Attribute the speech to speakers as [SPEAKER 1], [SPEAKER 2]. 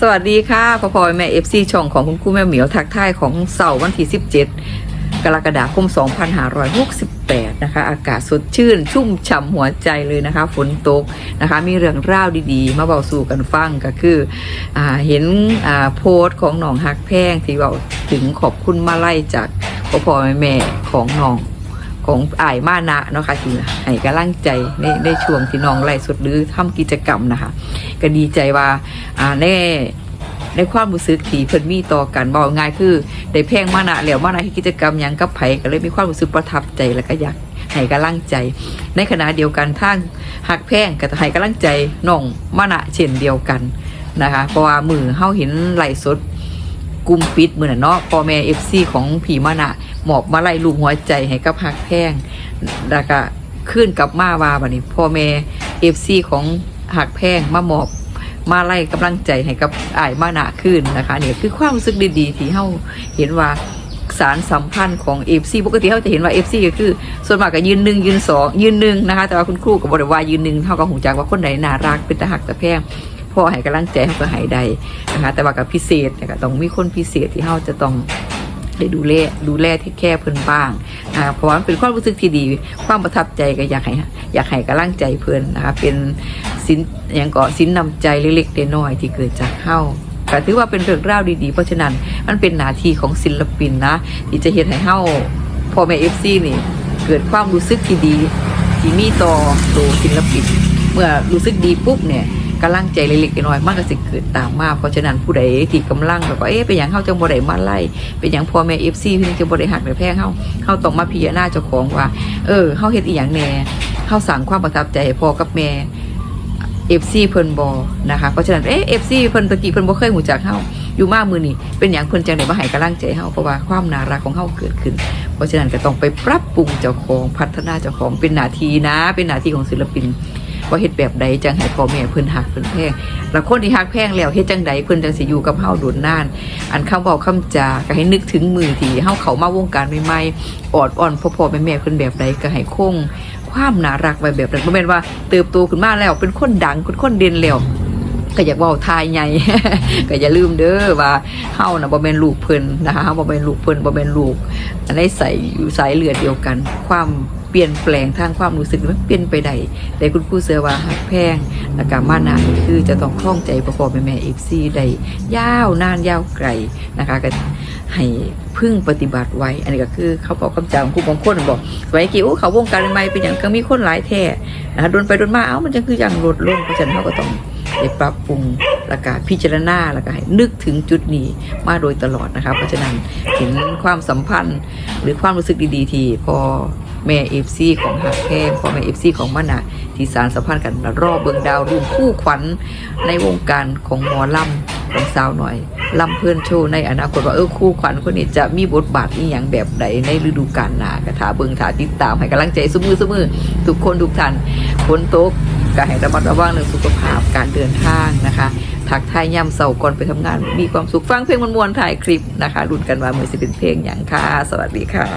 [SPEAKER 1] สวัสดีค่ะพ่อพ่อแม่เอฟซีช่องของคุณครูแม่เหมียวทักทายของเสาร์วันที่17 กรกฎาคม 2568 นะคะ อากาศสดชื่น ชุ่มฉ่ำหัวใจเลยนะคะ ฝนตกนะคะ มีเรื่องราวดีๆ มาเบาสู่กันฟังก็คืออเห็นโพสต์ของหนองฮักแพงที่เบาถึงขอบคุณมาไล่จากพ่อพ่อแม่แม่ของหนอง ของอายมานะเนาะค่ะที่ให้กำลังใจในในช่วงที่น้องไล่สดหรือทำกิจกรรมนะคะ ก็ดีใจว่าอ่าในในความรู้สึกที่เพิ่นมีต่อกันบอกง่ายคือได้แพงมานะแล้วมานะที่กิจกรรมหยังกับไผก็เลยมีความรู้สึกประทับใจแล้วก็อยากให้กำลังใจ ในขณะเดียวกันทางหักแพงก็ให้กำลังใจน้องมานะเช่นเดียวกันนะคะเพราะว่ามือเฮาเห็นไล่สด กลุ่มปิดมือน่ะเนาะพ่อแม่เอฟซีของผีมานะหมอบมาไล่ลูกหัวใจให้กับหักแพงแล้วก็ขึ้นกับมาว่าบัดนี้พ่อแม่เอฟซีของหักแพงมาหมอบมาไล่กำลังใจให้กับอ้ายมานะขึ้นนะคะนี่คือความรู้สึกดีๆ ที่เฮาเห็นว่าสารสัมพันธ์ของเอฟซีปกติเขาจะเห็นว่าเอฟซีก็คือ ส่วนมากก็ยืนหนึ่งยืนสองยืนหนึ่งนะคะแต่ว่าคุณครูก็บอกว่ายืนหนึ่งเท่ากับหูจักว่าคนไหนน่ารักเป็นตาหักตาแพง พ่อให้กำลังใจเขาก็หายใดนะคะแต่ว่ากับพิเศษเนี่ยก็ต้องมีคนพิเศษที่เขาจะต้องได้ดูแลดูแลที่แค่เพิ่นบ้างนะคะเพราะว่าเป็นความรู้สึกที่ดี ความประทับใจก็อยากให้อยากให้กำลังใจเพิ่นนะคะเป็นสินอย่างก่อสินนำใจเล็กๆน้อยๆที่เกิดจากเฮาก็ถือว่าเป็นเรื่องราวดีๆ เพราะฉะนั้นมันเป็นหน้าที่ของศิลปินนะที่จะเฮ็ดให้เฮาพ่อแม่ FC นี่เกิดความรู้สึกที่ดี ที่มีต่อตัวศิลปิน เมื่อรู้สึกดีปุ๊บเนี่ย กำลังใจเล็กๆน้อยมากก็สิเกิดตามมาเพราะฉะนั้นผู้ใดที่กำลังแบบว่าเอ๊ะเป็นอย่างเฮาจังบ่ได้มาไล่เป็นอย่างพ่อแม่ FC พี่นี่จังบ่ได้หักได้แพงเฮาเฮาต้องมาพิจารณาเจ้าของว่า เออเฮาเฮ็ดอีหยังแน่เฮาสร้างความประทับใจพ่อกับแม่ FC เพิ่นบ่นะคะเพราะฉะนั้นเอ๊ะ FC เพิ่นตะกี้เพิ่นบ่เคยหูจักเฮาอยู่มากมือนี้เป็นหยังเพิ่นจังได๋บ่ให้กำลังใจเฮาเพราะว่าความน่ารักของเฮาเกิดขึ้น เพราะฉะนั้นก็ต้องไปปรับปรุงเจ้าของพัฒนาเจ้าของเป็นหน้าที่นะ เป็นหน้าที่ของศิลปิน ว่าเฮ็ดแบบใดจังให้พ่อแม่เพิ่นหักเพิ่นแพงแล้วคนที่หักแพงแล้วเฮ็ดจังใดเพิ่นจังสิอยู่กับเฮาโดนนาน อันคำเว้าคำจาก็ให้นึกถึงมือที่เฮาเข้ามาวงการใหม่ๆออดอ่อนพ่อพ่อแม่แม่เพิ่นแบบใดก็ให้คงความน่ารักไว้แบบนั้นบ่แม่นว่าเติบโตขึ้นมาแล้วเป็นคนดังเป็นคนเด่นแล้ว ก็อยากเว่าทายใหญ่ ก็อย่าลืมเด้อว่าเฮานะบ่แม่นลูกเพิ่นนะคะเฮาบ่แม่นลูกเพิ่นบ่แม่นลูกอันนี้ใส่อยู่สายเลือดเดียวกัน ความเปลี่ยนแปลงทางความรู้สึกมันเปลี่ยนไปได้แต่คุณครูเสือว่าฮักแพงและกามานะคือจะต้องคล่องใจประกอบแม่แม่ FC ได้ยาวนานยาวไกลนะคะก็ ให้พึ่งปฏิบัติไว้ อันนี้ก็คือเขาบอกคำจาของครูบางคนบอกสมัยกี้โอ้เขาวงการใหม่เป็นอย่างก็มีคนหลายแท้นะโดนไปโดนมาเอ้ามันจะคืออย่างลดลงเพราะฉะนั้นเขาก็ต้องได้ปรับปรุงแล้วก็พิจารณาแล้วก็ให้นึกถึงจุดนี้มาโดยตลอดนะคะเพราะฉะนั้นถึงความสัมพันธ์หรือความรู้สึกดีๆ ที่พอแม่เอฟซีของหักแพงพอแม่เอฟซีของมันนะที่สารสัมพันธ์กันรอบเบิงดาวรุ่งคู่ขวัญในวงการของหมอลำ ของสาวหน่อยลำเพื่อนโชว์ในอนาคตว่าเออคู่ขวัญคนนี้จะมีบทบาทอีอย่างแบบใดในฤดูกาลหนากระถาเบิงถาติดตามให้กำลังใจสมือสมือทุกคนทุกท่านฝนตกก็ให้ระมัดระวังเรื่องสุขภาพการเดินทางนะคะทักทายย่ำเสาก่อนไปทำงาน มีความสุขฟังเพลงมวนๆถ่ายคลิปนะคะรุ่นกันว่ามือสิเป็นเพลงอย่างค่ะ สวัสดีค่ะ